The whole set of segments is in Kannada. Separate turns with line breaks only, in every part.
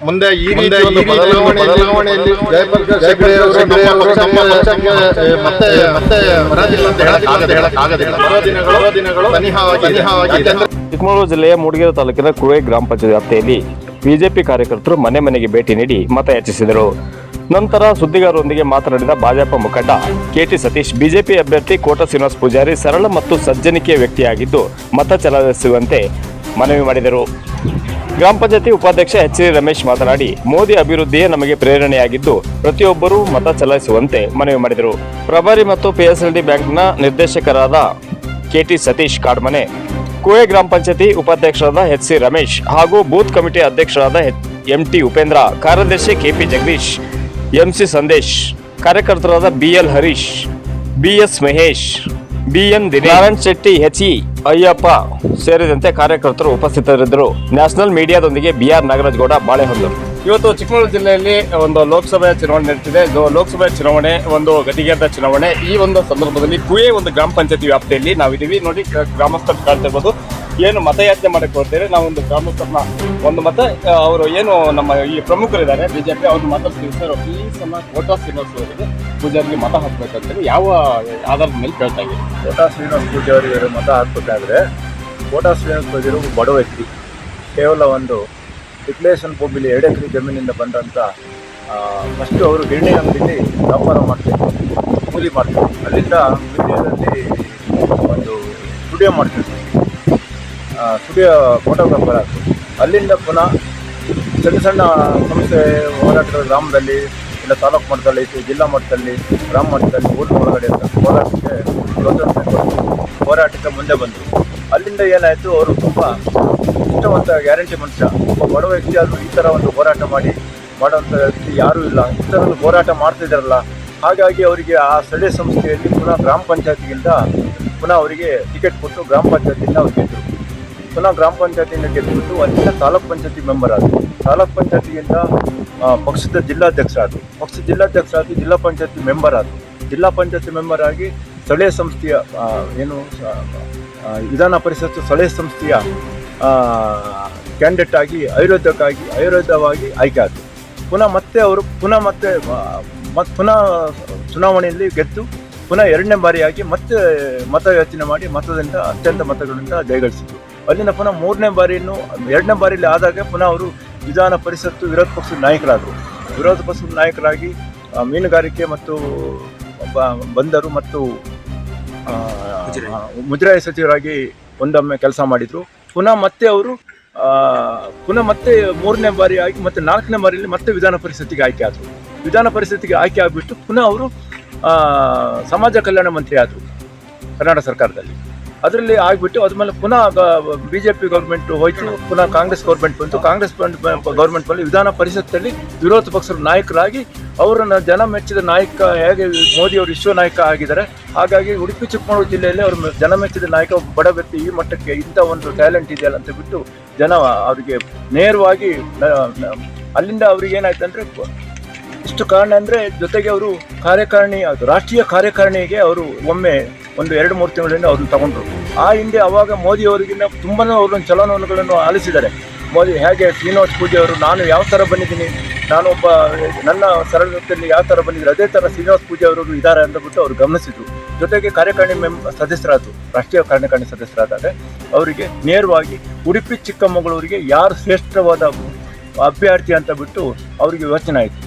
ಮುಂದೆ ಈ ರೀತಿ ಒಂದು ಬದಲಾವಣೆಯಲ್ಲಿ ಜಯಪ್ರಕಾಶ್ ಹೆಗಡೆ ಅವರು ನಮ್ಮ ಪಕ್ಷಕ್ಕೆ ಮತ್ತೆ ಮತ್ತೆ ಬರೋದಿಲ್ಲ ಅಂತ ಹೇಳಕ್ಕಾಗದೆ ಹೇಳಕ್ಕಾಗದೆ ಬರೋ ದಿನಗಳು ದಿನಗಳು ಅನಿಹವಾಗಿ ಅನಿಹವಾಗಿ
ಚಿಕ್ಕಮಗಳೂರು ಜಿಲ್ಲೆಯ ಮೂಡಿಗೆರೆ ತಾಲೂಕಿನ ಕುರುವೆ ಗ್ರಾಮ ಪಂಚಾಯತ್ ವ್ಯಾಪ್ತಿಯಲ್ಲಿ ಬಿಜೆಪಿ ಕಾರ್ಯಕರ್ತರು ಮನೆ ಮನೆಗೆ ಭೇಟಿ ನೀಡಿ ಮತಯಾಚಿಸಿದರು ನಂತರ ಸುದ್ದಿಗಾರರೊಂದಿಗೆ ಮಾತನಾಡಿದ ಭಾಜಪ ಮುಖಂಡ ಕೆಟಿ ಸತೀಶ್ ಬಿಜೆಪಿ ಅಭ್ಯರ್ಥಿ ಕೋಟ ಶ್ರೀನಿವಾಸ್ ಪೂಜಾರಿ ಸರಳ ಮತ್ತು ಸಜ್ಜನಿಕೆಯ ವ್ಯಕ್ತಿಯಾಗಿದ್ದು ಮತ ಚಲಾಯಿಸುವಂತೆ ಮನವಿ ಮಾಡಿದರು. ಗ್ರಾಮ ಪಂಚಾಯತಿ ಉಪಾಧ್ಯಕ್ಷ ಎಚ್ ಸಿ ರಮೇಶ್ ಮಾತನಾಡಿ, ಮೋದಿ ಅಭಿವೃದ್ಧಿಯೇ ನಮಗೆ ಪ್ರೇರಣೆಯಾಗಿದ್ದು ಪ್ರತಿಯೊಬ್ಬರೂ ಮತ ಚಲಾಯಿಸುವಂತೆ ಮನವಿ ಮಾಡಿದರು. ಪ್ರಭಾರಿ ಮತ್ತು ಪಿಎಸ್ಎಲ್ಡಿ ಬ್ಯಾಂಕ್ನ ನಿರ್ದೇಶಕರಾದ ಕೆಟಿ ಸತೀಶ್ ಕಾಡ್ಮನೆ, ಕುವೆ ಗ್ರಾಮ ಪಂಚಾಯತಿ ಉಪಾಧ್ಯಕ್ಷರಾದ ಎಚ್ ಸಿ ರಮೇಶ್ ಹಾಗೂ ಬೂತ್ ಕಮಿಟಿ ಅಧ್ಯಕ್ಷರಾದ ಎಂಟಿ ಉಪೇಂದ್ರ, ಕಾರ್ಯದರ್ಶಿ K P Jagadish MC Sandesh, ಕಾರ್ಯಕರ್ತರಾದ BL Harish BS Mahesh BN Narayan Shetty HE Ayyappa ಸೇರಿದಂತೆ ಕಾರ್ಯಕರ್ತರು ಉಪಸ್ಥಿತರಿದ್ದರು. ನ್ಯಾಷನಲ್ ಮೀಡಿಯಾದೊಂದಿಗೆ ಬಿಆರ್ ನಾಗರಾಜಗೌಡ ಬಾಳೆಹೊಂದರು ಇವತ್ತು ಚಿಕ್ಕಮಗಳೂರು ಜಿಲ್ಲೆಯಲ್ಲಿ ಒಂದು ಲೋಕಸಭೆ ಚುನಾವಣೆ ನಡೀತಿದೆ ಇದು ಲೋಕಸಭೆ ಚುನಾವಣೆ ಒಂದು ಗದಿಗೆದ ಚುನಾವಣೆ. ಈ ಒಂದು ಸಂದರ್ಭದಲ್ಲಿ ಕುವೆ ಒಂದು ಗ್ರಾಮ ಪಂಚಾಯತಿ ವ್ಯಾಪ್ತಿಯಲ್ಲಿ ನಾವಿದ್ದೀವಿ. ನೋಡಿ ಗ್ರಾಮಸ್ಥರು ಕಾಣ್ತಾ ಇರ್ಬೋದು. ಏನು ಮತಯಾಚನೆ ಮಾಡಕ್ಕೆ ಹೋಗ್ತೇವೆ. ನಾವು ಒಂದು ಗ್ರಾಮಸ್ಥರನ್ನ ಒಂದು ಮತ ಅವರು ಏನು ನಮ್ಮ ಈ ಪ್ರಮುಖರಿದ್ದಾರೆ, ಬಿಜೆಪಿ ಅವ್ರನ್ನ ಮಾತಾಡ್ತೀವಿ. ಸರ್ ಈ ಅನ್ನ ಕೋಟಾ ಶ್ರೀನಿವಾಸ್ ಅವರಿಗೆ ಪೂಜಾರಿಗೆ ಮತ ಹಾಕ್ಬೇಕಂತೇಳಿ ಯಾವ ಆಧಾರದ ಮೇಲೆ ಕೇಳ್ತಾ ಇದ್ದೀವಿ
ಕೋಟಾ ಶ್ರೀನಿವಾಸ ಪೂಜೆ ಅವರಿಗೆ ಮತ ಹಾಕ್ಬೇಕಾದ್ರೆ ಕೋಟಾ ಶ್ರೀನಿವಾಸ ಪೂಜೆ ಒಬ್ಬ ಬಡ ವ್ಯಕ್ತಿ. ಕೇವಲ ಒಂದು ಡಿಕ್ಲೇಷನ್ ಭೂಮಿಲಿ ಎರಡು ಎಕರೆ ಜಮೀನಿಂದ ಬಂದಂಥ ಫಸ್ಟು ಅವರು ಗಿರಣಿ ಅಂಗಡಿಲಿ ವ್ಯಾಪಾರ ಮಾಡ್ತಿದ್ರು, ಕೂಲಿ ಮಾಡ್ತಿದ್ರು. ಅಲ್ಲಿಂದ ಮೀಡಿಯಾದಲ್ಲಿ ಒಂದು ಸ್ಟುಡಿಯೋ ಮಾಡ್ತಿದ್ರು. ಸ್ಟುಡಿಯೋ ಫೋಟೋಗ್ರಾಫರ್ ಆಯಿತು ಅಲ್ಲಿಂದ ಪುನಃ ಸಣ್ಣ ಸಣ್ಣ ಸಂಸ್ಥೆ ಹೋರಾಟದ ಗ್ರಾಮದಲ್ಲಿ, ಇಲ್ಲ ತಾಲೂಕು ಮಟ್ಟದಲ್ಲಿ, ಇತ್ತು ಜಿಲ್ಲಾ ಮಟ್ಟದಲ್ಲಿ, ಗ್ರಾಮ ಮಟ್ಟದಲ್ಲಿ, ಊರು ಒಳಗಡೆ ಅಂತ ಹೋರಾಟಕ್ಕೆ ಹೋರಾಟಕ್ಕೆ ಮುಂದೆ ಬಂದರು. ಅಲ್ಲಿಂದ ಏನಾಯಿತು, ಅವರು ತುಂಬ ಇಷ್ಟವಂತ ಗ್ಯಾರಂಟಿ ಮನುಷ್ಯ, ಒಬ್ಬ ಬಡ ವ್ಯಕ್ತಿ ಆದರೂ ಈ ಥರ ಒಂದು ಹೋರಾಟ ಮಾಡಿ ಮಾಡುವಂಥ ವ್ಯಕ್ತಿ ಯಾರೂ ಇಲ್ಲ. ಈ ಥರ ಒಂದು ಹೋರಾಟ ಮಾಡ್ತಿದ್ದಾರಲ್ಲ ಹಾಗಾಗಿ ಅವರಿಗೆ ಆ ಸ್ಥಳೀಯ ಸಂಸ್ಥೆಯಲ್ಲಿ ಪುನಃ ಗ್ರಾಮ ಪಂಚಾಯತಿಗಿಂತ ಪುನಃ ಅವರಿಗೆ ಟಿಕೆಟ್ ಕೊಟ್ಟು ಗ್ರಾಮ ಪಂಚಾಯತಿಯಿಂದ ಅವ್ರು ಗೆದ್ದರು ಪುನಃ ಗ್ರಾಮ ಪಂಚಾಯತಿಯಿಂದ ಗೆದ್ದುಬಿಟ್ಟು ಅಲ್ಲಿಂದ ತಾಲೂಕ್ ಪಂಚಾಯತಿ ಮೆಂಬರ್ ಆದರು. ತಾಲೂಕ್ ಪಂಚಾಯತಿಯಿಂದ ಪಕ್ಷದ ಜಿಲ್ಲಾಧ್ಯಕ್ಷ ಆದ್ರು. ಪಕ್ಷದ ಜಿಲ್ಲಾಧ್ಯಕ್ಷ ಜಿಲ್ಲಾಧ್ಯಕ್ಷರಾಗಿ ಜಿಲ್ಲಾ ಪಂಚಾಯತಿ ಮೆಂಬರ್ ಆದರು. ಜಿಲ್ಲಾ ಪಂಚಾಯತಿ ಮೆಂಬರ್ ಆಗಿ ಸ್ಥಳೀಯ ಸಂಸ್ಥೆಯ ಏನು ವಿಧಾನ ಪರಿಷತ್ತು ಸ್ಥಳೀಯ ಸಂಸ್ಥೆಯ ಕ್ಯಾಂಡಿಡೇಟ್ ಆಗಿ ಐರೋದ್ಯಕ್ಕಾಗಿ ಐರೋದ್ಯವಾಗಿ ಆಯ್ಕೆ ಆದರು. ಪುನಃ ಮತ್ತೆ ಅವರು, ಪುನಃ ಮತ್ತೆ ಮತ್ತು ಪುನಃ ಚುನಾವಣೆಯಲ್ಲಿ ಗೆದ್ದು ಪುನಃ ಎರಡನೇ ಬಾರಿಯಾಗಿ ಮತ್ತೆ ಮತ ಯೋಚನೆ ಮಾಡಿ ಮತದಿಂದ ಅತ್ಯಂತ ಮತಗಳಿಂದ ಜಯಗಳಿಸಿದ್ರು. ಅಲ್ಲಿಂದ ಪುನಃ ಮೂರನೇ ಬಾರಿಯನ್ನು ಎರಡನೇ ಬಾರಿಯಲ್ಲಿ ಆದಾಗ ಪುನಃ ಅವರು ವಿಧಾನ ಪರಿಷತ್ತು ವಿರೋಧ ಪಕ್ಷದ ನಾಯಕರಾದರು. ವಿರೋಧ ಪಕ್ಷದ ನಾಯಕರಾಗಿ ಮೀನುಗಾರಿಕೆ ಮತ್ತು ಬಂದರು ಮತ್ತು ಮುಜರಾಯಿ. ಸಚಿವರಾಗಿ ಒಂದೊಮ್ಮೆ ಕೆಲಸ ಮಾಡಿದರು. ಪುನಃ ಮತ್ತೆ ಅವರು ಪುನಃ ಮತ್ತೆ ಮೂರನೇ ಬಾರಿ ಆಗಿ ಮತ್ತೆ ನಾಲ್ಕನೇ ಬಾರಿಯಲ್ಲಿ ಮತ್ತೆ ವಿಧಾನ ಪರಿಷತ್ತಿಗೆ ಆಯ್ಕೆ ಆದರು. ವಿಧಾನ ಪರಿಷತ್ತಿಗೆ ಆಯ್ಕೆ ಆಗಿಬಿಟ್ಟು ಪುನಃ ಅವರು ಸಮಾಜ ಕಲ್ಯಾಣ ಮಂತ್ರಿ ಆದರು ಕರ್ನಾಟಕ ಸರ್ಕಾರದಲ್ಲಿ. ಅದರಲ್ಲಿ ಆಗಿಬಿಟ್ಟು ಅದ್ಮೇಲೆ ಪುನಃ ಬಿ ಜೆ ಪಿ ಗೌರ್ಮೆಂಟ್ ಹೋಯ್ತು, ಪುನಃ ಕಾಂಗ್ರೆಸ್ ಗೌರ್ಮೆಂಟ್ ಬಂತು. ಕಾಂಗ್ರೆಸ್ ಗೌರ್ಮೆಂಟ್ ಬಂದು ವಿಧಾನ ಪರಿಷತ್ತಲ್ಲಿ ವಿರೋಧ ಪಕ್ಷದ ನಾಯಕರಾಗಿ ಅವರನ್ನು ಜನ ಮೆಚ್ಚಿದ ನಾಯಕ ಹೇಗೆ ಮೋದಿ ಅವರು ವಿಶ್ವ ನಾಯಕ ಆಗಿದ್ದಾರೆ. ಹಾಗಾಗಿ ಉಡುಪಿ, ಚಿಕ್ಕಮಗಳೂರು ಜಿಲ್ಲೆಯಲ್ಲಿ ಅವರು ಜನ ಮೆಚ್ಚಿದ ನಾಯಕ ಬಡ ವ್ಯಕ್ತಿ ಈ ಮಟ್ಟಕ್ಕೆ ಇಂಥ ಒಂದು ಟ್ಯಾಲೆಂಟ್ ಇದೆಯಲ್ಲ ಅಂತ ಬಿಟ್ಟು ಜನ ಅವರಿಗೆ ನೇರವಾಗಿ ಅಲ್ಲಿಂದ ಅವ್ರಿಗೆ ಏನಾಯ್ತು ಅಂದರೆ ಇಷ್ಟು ಕಾರಣ ಅಂದರೆ ಜೊತೆಗೆ ಅವರು ಕಾರ್ಯಕಾರಿಣಿ ರಾಷ್ಟ್ರೀಯ ಕಾರ್ಯಕಾರಿಣಿಗೆ ಅವರು ಒಮ್ಮೆ ಒಂದು ಎರಡು ಮೂರು ತಿಂಗಳಿಂದ ಅವ್ರನ್ನ ತಗೊಂಡ್ರು. ಆ ಹಿಂದೆ ಅವಾಗ ಮೋದಿ ಅವರಿಗಿನ್ನ ತುಂಬಾ ಅವ್ರನ್ನ ಚಲನವಲನಗಳನ್ನು ಆಲಿಸಿದ್ದಾರೆ. ಮೋದಿ ಹೇಗೆ ಶ್ರೀನಿವಾಸ್ ಪೂಜೆ ಅವರು, ನಾನು ಯಾವ ಥರ ಬಂದಿದ್ದೀನಿ, ನಾನು ಒಬ್ಬ ನನ್ನ ಸರಳತೆಯಲ್ಲಿ ಯಾವ ಥರ ಬಂದಿದ್ದರು ಅದೇ ಥರ ಶ್ರೀನಿವಾಸ್ ಪೂಜೆ ಅವರು ಇದ್ದಾರೆ ಅಂದ್ಬಿಟ್ಟು ಅವರು ಗಮನಿಸಿದ್ರು. ಜೊತೆಗೆ ಕಾರ್ಯಕಾರಿಣಿ ಮೆಂಬ ಸದಸ್ಯರಾದರು, ರಾಷ್ಟ್ರೀಯ ಕಾರ್ಯಕಾರಿಣಿ ಸದಸ್ಯರಾದಾಗ ಅವರಿಗೆ ನೇರವಾಗಿ ಉಡುಪಿ ಚಿಕ್ಕಮಗಳೂರಿಗೆ ಯಾರು ಶ್ರೇಷ್ಠವಾದ ಅಭ್ಯರ್ಥಿ ಅಂತ ಬಿಟ್ಟು ಅವರಿಗೆ ಯೋಚನೆ ಆಯಿತು.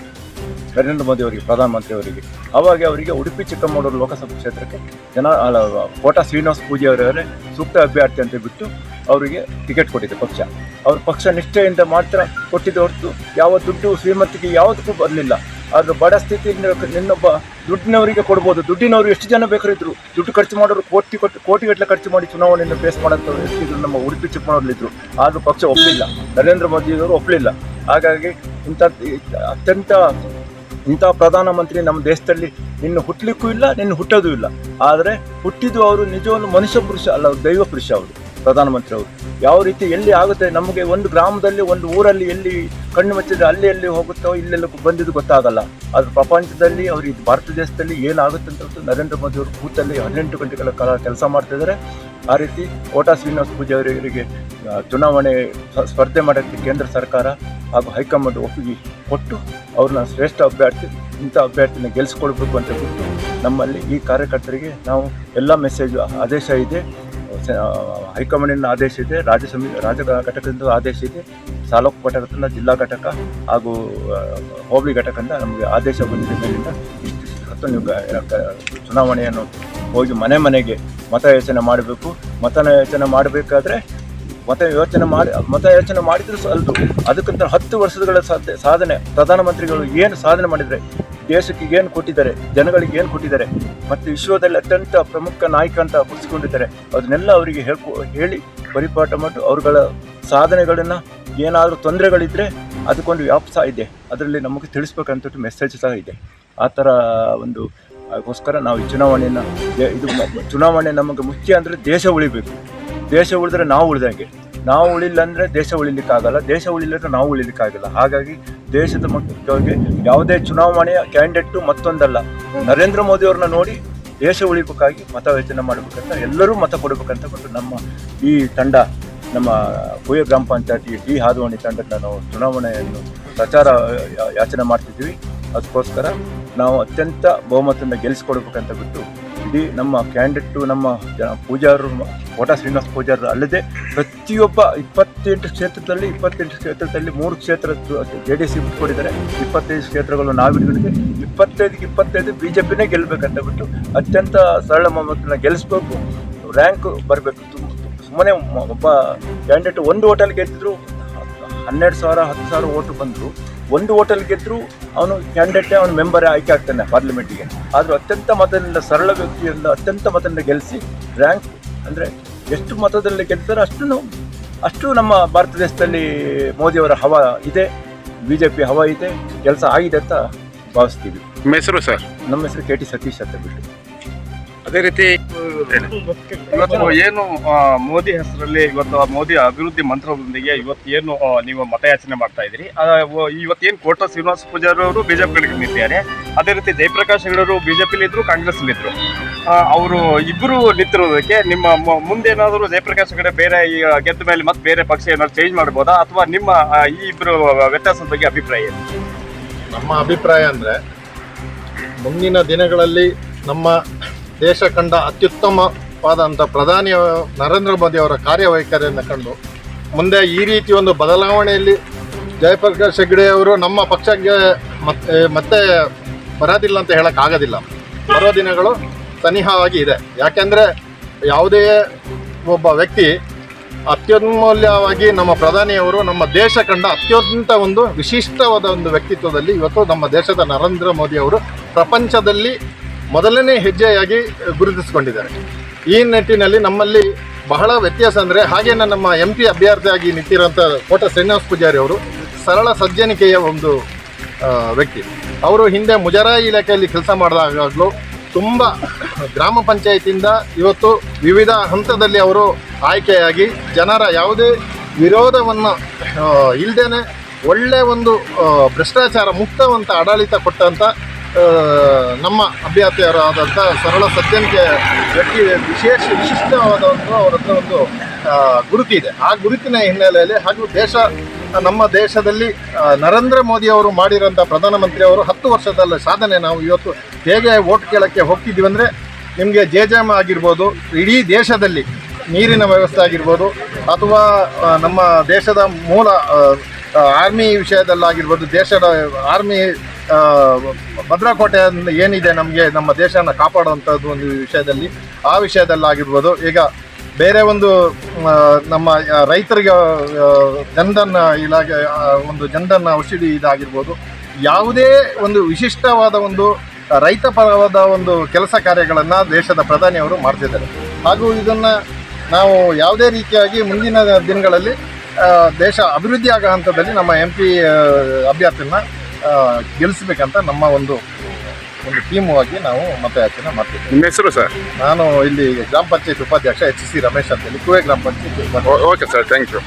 ನರೇಂದ್ರ ಮೋದಿ ಅವರಿಗೆ, ಪ್ರಧಾನಮಂತ್ರಿ ಅವರಿಗೆ. ಅವಾಗ ಅವರಿಗೆ ಉಡುಪಿ, ಚಿಕ್ಕಮಗಳೂರು ಲೋಕಸಭಾ ಕ್ಷೇತ್ರಕ್ಕೆ ಜನ ಕೋಟಾ ಶ್ರೀನಿವಾಸ ಪೂಜೆ ಅವರವರೇ ಸೂಕ್ತ ಅಭ್ಯರ್ಥಿ ಅಂತ ಬಿಟ್ಟು ಅವರಿಗೆ ಟಿಕೆಟ್ ಕೊಟ್ಟಿದೆ ಪಕ್ಷ. ಅವ್ರ ಪಕ್ಷ ನಿಷ್ಠೆಯಿಂದ ಮಾತ್ರ ಕೊಟ್ಟಿದ್ದ ಹೊರತು ಯಾವ ದುಡ್ಡು ಶ್ರೀಮಂತಿಗೆ ಯಾವುದಕ್ಕೂ ಬರಲಿಲ್ಲ. ಆದ್ರೆ ಬಡ ಸ್ಥಿತಿಯಿಂದ ನಿನ್ನೊಬ್ಬ ದುಡ್ಡಿನವರಿಗೆ ಕೊಡ್ಬೋದು. ದುಡ್ಡಿನವರು ಎಷ್ಟು ಜನ ಬೇಕಾರಿದ್ರು ದುಡ್ಡು ಖರ್ಚು ಮಾಡೋರು ಕೋಟಿ ಕೊಟ್ಟು ಕೋಟಿಗಟ್ಟಲೆ ಖರ್ಚು ಮಾಡಿ ಚುನಾವಣೆಯನ್ನು ಫೇಸ್ ಮಾಡೋಂಥ ಎಷ್ಟಿದ್ರು ನಮ್ಮ ಉಡುಪಿ ಚಿಕ್ಕಮಗಳೂರಲ್ಲಿದ್ದರು ಆದರೂ ಪಕ್ಷ ಒಪ್ಪಲಿಲ್ಲ ನರೇಂದ್ರ ಮೋದಿಯವರು ಒಪ್ಪಲಿಲ್ಲ ಹಾಗಾಗಿ ಇಂಥ, ಅತ್ಯಂತ ಇಂಥ ಪ್ರಧಾನಮಂತ್ರಿ ನಮ್ಮ ದೇಶದಲ್ಲಿ ಇನ್ನು ಹುಟ್ಟಲಿಕ್ಕೂ ಇಲ್ಲ, ನಿನ್ನ ಹುಟ್ಟೋದು ಇಲ್ಲ. ಆದರೆ ಹುಟ್ಟಿದ್ದು ಅವರು ನಿಜವನ್ನು ಮನುಷ್ಯ ಪುರುಷ ಅಲ್ಲ ದೈವ ಪುರುಷ ಅವರು. ಪ್ರಧಾನಮಂತ್ರಿ ಅವರು. ಯಾವ ರೀತಿ ಎಲ್ಲಿ ಆಗುತ್ತೆ, ನಮಗೆ ಒಂದು ಗ್ರಾಮದಲ್ಲಿ, ಒಂದು ಊರಲ್ಲಿ ಎಲ್ಲಿ ಕಣ್ಣು ಮುಚ್ಚಿದ್ರೆ ಅಲ್ಲಿ ಎಲ್ಲಿ ಹೋಗುತ್ತೋ, ಇಲ್ಲೆಲ್ಲ ಬಂದಿದ್ದು ಗೊತ್ತಾಗಲ್ಲ. ಆದ್ರೆ ಪ್ರಪಂಚದಲ್ಲಿ ಅವರು ಇದು ಭಾರತ ದೇಶದಲ್ಲಿ ಏನಾಗುತ್ತೆ ಅಂತ ನರೇಂದ್ರ ಮೋದಿ ಅವರು ಕೂತಲ್ಲಿ ಹದಿನೆಂಟು ಗಂಟೆಗಳ ಕಾಲ ಕೆಲಸ ಮಾಡ್ತಿದ್ದಾರೆ ಆ ರೀತಿ ಕೋಟಾ ಶ್ರೀನಿವಾಸ ಪೂಜೆ ಅವರಿಗೆ ಚುನಾವಣೆ ಸ್ಪರ್ಧೆ ಮಾಡೋಕ್ಕೆ ಕೇಂದ್ರ ಸರ್ಕಾರ ಹಾಗೂ ಹೈಕಮಾಂಡ್ ಒಪ್ಪಿಗೆ ಕೊಟ್ಟು ಅವ್ರನ್ನ ಶ್ರೇಷ್ಠ ಅಭ್ಯರ್ಥಿ, ಇಂಥ ಅಭ್ಯರ್ಥಿನ ಗೆಲ್ಲಿಸ್ಕೊಳ್ಬೇಕು ಅಂತ ಬಿಟ್ಟು ನಮ್ಮಲ್ಲಿ ಈ ಕಾರ್ಯಕರ್ತರಿಗೆ ನಾವು ಎಲ್ಲ ಮೆಸೇಜ್ ಆದೇಶ ಇದೆ. ಹೈಕಮಾಂಡಿನ ಆದೇಶ ಇದೆ, ರಾಜ್ಯ ಸಮಿ ರಾಜ್ಯ ಘಟಕದಿಂದ ಆದೇಶ ಇದೆ. ತಾಲೂಕು ಘಟಕದಿಂದ ಜಿಲ್ಲಾ ಘಟಕ ಹಾಗೂ ಹೋಬಳಿ ಘಟಕದಿಂದ ನಮಗೆ ಆದೇಶ ಬಂದಿದೆ. ಮೇಲಿಂದ ಇಷ್ಟು ಹತ್ತು ಚುನಾವಣೆಯನ್ನು ಹೋಗಿ ಮನೆ ಮನೆಗೆ ಮತ ಯೋಚನೆ ಮಾಡಬೇಕು. ಮತನ ಯೋಚನೆ ಮಾಡಬೇಕಾದ್ರೆ ಮತ ಯೋಚನೆ ಮಾಡಿ, ಮತ ಯೋಚನೆ ಮಾಡಿದ್ರು ಸಾಲದು ಅದಕ್ಕಿಂತ ಹತ್ತು ವರ್ಷಗಳ ಸಾಧ್ಯ ಸಾಧನೆ. ಪ್ರಧಾನಮಂತ್ರಿಗಳು ಏನು ಸಾಧನೆ ಮಾಡಿದರೆ ದೇಶಕ್ಕೆ ಏನು ಕೊಟ್ಟಿದ್ದಾರೆ ಜನಗಳಿಗೆ ಏನು ಕೊಟ್ಟಿದ್ದಾರೆ, ಮತ್ತು ವಿಶ್ವದಲ್ಲಿ ಅತ್ಯಂತ ಪ್ರಮುಖ ನಾಯಕ ಅಂತ ಗುರುತಿಸಿಕೊಂಡಿದ್ದಾರೆ ಅದನ್ನೆಲ್ಲ ಅವರಿಗೆ ಹೇಳ್ಕೊ, ಹೇಳಿ ಪರಿಪಾಠ ಮಾಡಿ ಅವರುಗಳ ಸಾಧನೆಗಳನ್ನು ಏನಾದರೂ ತೊಂದರೆಗಳಿದ್ದರೆ ಅದಕ್ಕೊಂದು ವ್ಯಾಪ್ಸ ಇದೆ. ಅದರಲ್ಲಿ ನಮಗೆ ತಿಳಿಸ್ಬೇಕಂತ ಮೆಸೇಜ್ ಸಹ ಇದೆ. ಆ ಥರ ಒಂದು, ಅದಕ್ಕೋಸ್ಕರ ನಾವು ಈ ಚುನಾವಣೆಯನ್ನು ಇದು ಚುನಾವಣೆ ನಮಗೆ ಮುಖ್ಯ ಅಂದರೆ ದೇಶ ಉಳಿಬೇಕು. ದೇಶ ಉಳಿದ್ರೆ ನಾವು ಉಳಿದಂಗೆ ನಾವು ಉಳಿಲ್ಲ ಅಂದರೆ ದೇಶ ಉಳಿಲಿಕ್ಕಾಗಲ್ಲ. ದೇಶ ಉಳಿಲಿಲ್ಲ ನಾವು ಉಳಿಲಿಕ್ಕಾಗಲ್ಲ. ಹಾಗಾಗಿ ದೇಶದ ಮಕ್ಕಳಿಗೆ ಯಾವುದೇ ಚುನಾವಣೆಯ ಕ್ಯಾಂಡಿಡೇಟು ಮತ್ತೊಂದಲ್ಲ. ನರೇಂದ್ರ ಮೋದಿ ಅವ್ರನ್ನ ನೋಡಿ ದೇಶ ಉಳಿಬೇಕಾಗಿ ಮತ ಯೋಚನೆ ಮಾಡಬೇಕಂತ ಎಲ್ಲರೂ ಮತ ಕೊಡಬೇಕಂತ ಕೊಟ್ಟು ನಮ್ಮ ಈ ತಂಡ ನಮ್ಮ ಕುಯ ಗ್ರಾಮ ಪಂಚಾಯತಿ ಡಿ ಹಾದವಾಣಿ ತಂಡ ನಾವು ಚುನಾವಣೆಯನ್ನು ಪ್ರಚಾರ ಯಾಚನೆ ಮಾಡ್ತಿದ್ದೀವಿ. ಅದಕ್ಕೋಸ್ಕರ ನಾವು ಅತ್ಯಂತ ಬಹುಮತದಿಂದ ಗೆಲ್ಲಿಸ್ಕೊಡ್ಬೇಕಂತ ಬಿಟ್ಟು ಇಡೀ ನಮ್ಮ ಕ್ಯಾಂಡಿಡೇಟು ನಮ್ಮ ಜನ ಪೂಜಾರರು ಕೋಟಾ ಶ್ರೀನಿವಾಸ ಪೂಜಾರರು ಅಲ್ಲದೆ ಪ್ರತಿಯೊಬ್ಬ ಇಪ್ಪತ್ತೆಂಟು ಕ್ಷೇತ್ರದಲ್ಲಿ ಇಪ್ಪತ್ತೆಂಟು ಕ್ಷೇತ್ರದಲ್ಲಿ ಮೂರು ಕ್ಷೇತ್ರ ಜೆ ಡಿ ಸಿ ಬಿಟ್ಕೊಂಡಿದ್ದಾರೆ ಇಪ್ಪತ್ತೈದು ಕ್ಷೇತ್ರಗಳು ನಾವು ಹಿಡಿದಿದೆ ಇಪ್ಪತ್ತೈದಕ್ಕೆ ಇಪ್ಪತ್ತೈದು ಬಿ ಜೆ ಪಿನೇ ಗೆಲ್ಲಬೇಕಂತ ಬಿಟ್ಟು ಅತ್ಯಂತ ಸರಳ ಮೊಮ್ಮತನ ಗೆಲ್ಲಿಸ್ಬೇಕು ರ್ಯಾಂಕ್ ಬರಬೇಕು. ಸುಮ್ಮನೆ ಒಬ್ಬ ಕ್ಯಾಂಡಿಡೇಟ್ ಒಂದು ಹೋಟೆಲ್ ಗೆದ್ದಿದ್ರು ಹನ್ನೆರಡು ಸಾವಿರ, ಹತ್ತು ಸಾವಿರ ಓಟು ಬಂದರು. ಒಂದು ಹೋಟೆಲ್ ಗೆದ್ದರೂ ಅವನು ಕ್ಯಾಂಡಿಡೇಟೇ ಅವನು ಮೆಂಬರೇ ಆಯ್ಕೆ ಆಗ್ತಾನೆ ಪಾರ್ಲಿಮೆಂಟಿಗೆ ಆದರೂ ಅತ್ಯಂತ ಮತದಿಂದ ಸರಳ ವ್ಯಕ್ತಿಯಿಂದ ಅತ್ಯಂತ ಮತದಿಂದ ಗೆಲ್ಲಿಸಿ ರ್ಯಾಂಕ್ ಅಂದರೆ ಎಷ್ಟು ಮತದಲ್ಲಿ ಗೆಲ್ತಾರೋ ಅಷ್ಟು ಅಷ್ಟು ನಮ್ಮ ಭಾರತ ದೇಶದಲ್ಲಿ ಮೋದಿಯವರ ಹವ ಇದೆ ಬಿ ಜೆ ಪಿ ಹವ ಇದೆ ಕೆಲಸ ಆಗಿದೆ ಅಂತ ಭಾವಿಸ್ತೀವಿ.
ನಿಮ್ಮ ಹೆಸರು ಸರ್?
ನಮ್ಮ ಹೆಸರು ಕೆ ಟಿ ಸತೀಶ್ ಅಂತ ಬಿಟ್ಟು
ಅದೇ ರೀತಿ
ಇವತ್ತು ಏನು ಮೋದಿ ಹೆಸರಲ್ಲಿ ಇವತ್ತು ಮೋದಿ ಅಭಿವೃದ್ಧಿ ಮಂತ್ರದೊಂದಿಗೆ ಇವತ್ತು ಏನು ನೀವು ಮತಯಾಚನೆ ಮಾಡ್ತಾ ಆ, ಏನು ಕೋಟ ಶ್ರೀನಿವಾಸ ಪೂಜಾರಿ ಅವರು ಬಿಜೆಪಿ ಕಡೆಗೆ ನಿಂತಿದ್ದಾರೆ. ಅದೇ ರೀತಿ ಜಯಪ್ರಕಾಶ್ ಹೆಗಡೆ ಬಿಜೆಪಿಲಿ ಇದ್ರು ಕಾಂಗ್ರೆಸ್ ಇದ್ರು. ಅವರು ಇಬ್ಬರು ನಿಂತಿರೋದಕ್ಕೆ ನಿಮ್ಮ ಮುಂದೇನಾದರೂ ಜಯಪ್ರಕಾಶ್ ಹೆಗಡೆ ಬೇರೆ ಈ ಗೆದ್ದ ಮೇಲೆ ಮತ್ತೆ ಬೇರೆ ಪಕ್ಷ ಏನಾದ್ರು ಚೇಂಜ್ ಮಾಡ್ಬೋದಾ? ಅಥವಾ ನಿಮ್ಮ ಈ ಇಬ್ಬರು ವ್ಯತ್ಯಾಸದ ಬಗ್ಗೆ ಅಭಿಪ್ರಾಯ ಏನು?
ನಮ್ಮ ಅಭಿಪ್ರಾಯ ಅಂದರೆ ಮುಂದಿನ ದಿನಗಳಲ್ಲಿ ನಮ್ಮ ದೇಶ ಕಂಡ ಅತ್ಯುತ್ತಮವಾದಂಥ ಪ್ರಧಾನಿ ನರೇಂದ್ರ ಮೋದಿ ಅವರ ಕಾರ್ಯವೈಖರಿಯನ್ನು ಕಂಡು ಮುಂದೆ ಈ ರೀತಿ ಒಂದು ಬದಲಾವಣೆಯಲ್ಲಿ ಜಯಪ್ರಕಾಶ್ ಹೆಗ್ಡೆ ಅವರು ನಮ್ಮ ಪಕ್ಷಕ್ಕೆ ಮತ್ತೆ ಮತ್ತೆ ಬರೋದಿಲ್ಲ ಅಂತ ಹೇಳೋಕ್ಕಾಗೋದಿಲ್ಲ. ಬರೋ ದಿನಗಳು ಸನಿಹವಾಗಿ ಇದೆ. ಯಾಕೆಂದರೆ ಯಾವುದೇ ಒಬ್ಬ ವ್ಯಕ್ತಿ ಅತ್ಯಮೂಲ್ಯವಾಗಿ ನಮ್ಮ ಪ್ರಧಾನಿಯವರು ನಮ್ಮ ದೇಶ ಕಂಡ ಅತ್ಯಂತ ಒಂದು ವಿಶಿಷ್ಟವಾದ ಒಂದು ವ್ಯಕ್ತಿತ್ವದಲ್ಲಿ ಇವತ್ತು ನಮ್ಮ ದೇಶದ ನರೇಂದ್ರ ಮೋದಿ ಅವರು ಪ್ರಪಂಚದಲ್ಲಿ ಮೊದಲನೇ ಹೆಜ್ಜೆಯಾಗಿ ಗುರುತಿಸಿಕೊಂಡಿದ್ದಾರೆ. ಈ ನಿಟ್ಟಿನಲ್ಲಿ ನಮ್ಮಲ್ಲಿ ಬಹಳ ವ್ಯತ್ಯಾಸ ಅಂದರೆ ಹಾಗೇನೆ ನಮ್ಮ ಎಂ ಪಿ ಅಭ್ಯರ್ಥಿಯಾಗಿ ನಿಂತಿರೋಂಥ ಕೋಟ ಶ್ರೀನಿವಾಸ ಪೂಜಾರಿ ಅವರು ಸರಳ ಸಜ್ಜನಿಕೆಯ ಒಂದು ವ್ಯಕ್ತಿ. ಅವರು ಹಿಂದೆ ಮುಜರಾಯಿ ಇಲಾಖೆಯಲ್ಲಿ ಕೆಲಸ ಮಾಡಿದಾಗಲೂ ತುಂಬ ಗ್ರಾಮ ಪಂಚಾಯತಿಯಿಂದ ಇವತ್ತು ವಿವಿಧ ಹಂತದಲ್ಲಿ ಅವರು ಆಯ್ಕೆಯಾಗಿ ಜನರ ಯಾವುದೇ ವಿರೋಧವನ್ನು ಇಲ್ಲದೇನೆ ಒಳ್ಳೆಯ ಒಂದು ಭ್ರಷ್ಟಾಚಾರ ಮುಕ್ತವಂತ ಆಡಳಿತ ಕೊಟ್ಟಂಥ ನಮ್ಮ ಅಭ್ಯರ್ಥಿಯರಾದಂಥ ಸರಳ ಸಜ್ಜನಿಕೆ ವ್ಯಕ್ತಿ ವಿಶೇಷ ವಿಶಿಷ್ಟವಾದ ಒಂದು ಅವರ ಹತ್ರ ಒಂದು ಗುರುತಿದೆ ಆ ಗುರುತಿನ ಹಿನ್ನೆಲೆಯಲ್ಲಿ ಹಾಗೂ ದೇಶ, ನಮ್ಮ ದೇಶದಲ್ಲಿ ನರೇಂದ್ರ ಮೋದಿ ಅವರು ಮಾಡಿರೋಂಥ ಪ್ರಧಾನಮಂತ್ರಿ ಅವರು ಹತ್ತು ವರ್ಷದಲ್ಲ ಸಾಧನೆ ನಾವು ಇವತ್ತು ಹೇಗೆ ಓಟ್ ಕೇಳೋಕ್ಕೆ ಹೋಗ್ತಿದ್ದೀವಿ ಅಂದರೆ ನಿಮಗೆ ಜೆ ಜೆ ಎಂ ಆಗಿರ್ಬೋದು, ಇಡೀ ದೇಶದಲ್ಲಿ ನೀರಿನ ವ್ಯವಸ್ಥೆ ಆಗಿರ್ಬೋದು, ಅಥವಾ ನಮ್ಮ ದೇಶದ ಮೂಲ ಆರ್ಮಿ ವಿಷಯದಲ್ಲಾಗಿರ್ಬೋದು ದೇಶದ, ಆರ್ಮಿ ಭದ್ರಕೋಟೆ ಏನಿದೆ ನಮಗೆ ನಮ್ಮ ದೇಶನ ಕಾಪಾಡುವಂಥದ್ದು ಒಂದು ವಿಷಯದಲ್ಲಿ, ಆ ವಿಷಯದಲ್ಲಾಗಿರ್ಬೋದು. ಈಗ ಬೇರೆ ಒಂದು ನಮ್ಮ ರೈತರಿಗೆ ಜನ್ಧನ್ ಇಲಾಖೆ ಒಂದು ಜನ್ಧನ್ ಔಷಧಿ ಇದಾಗಿರ್ಬೋದು. ಯಾವುದೇ ಒಂದು ವಿಶಿಷ್ಟವಾದ ಒಂದು ರೈತ ಪರವಾದ ಒಂದು ಕೆಲಸ ಕಾರ್ಯಗಳನ್ನು ದೇಶದ ಪ್ರಧಾನಿಯವರು ಮಾಡ್ತಿದ್ದಾರೆ. ಹಾಗೂ ಇದನ್ನು ನಾವು ಯಾವುದೇ ರೀತಿಯಾಗಿ ಮುಂದಿನ ದಿನಗಳಲ್ಲಿ ದೇಶ ಅಭಿವೃದ್ಧಿ ಆಗೋ ಹಂತದಲ್ಲಿ ನಮ್ಮ ಎಂ ಪಿ ಅಭ್ಯರ್ಥಿನ ಗೆಲ್ಲಿಸ್ಬೇಕಂತ ನಮ್ಮ ಒಂದು ಒಂದು ಟೀಮ್ ಆಗಿ ನಾವು ಮತಯಾಚನೆ ಮಾಡ್ತೀವಿ
ನಿಮ್ಮ ಹೆಸರು ಸರ್?
ನಾನು ಇಲ್ಲಿ ಗ್ರಾಮ ಪಂಚಾಯತ್ ಉಪಾಧ್ಯಕ್ಷ ಎಚ್ ಸಿ ರಮೇಶ್ ಅಂತೇಳಿ ಕುವೆ ಗ್ರಾಮ panchayat
okay sir thank you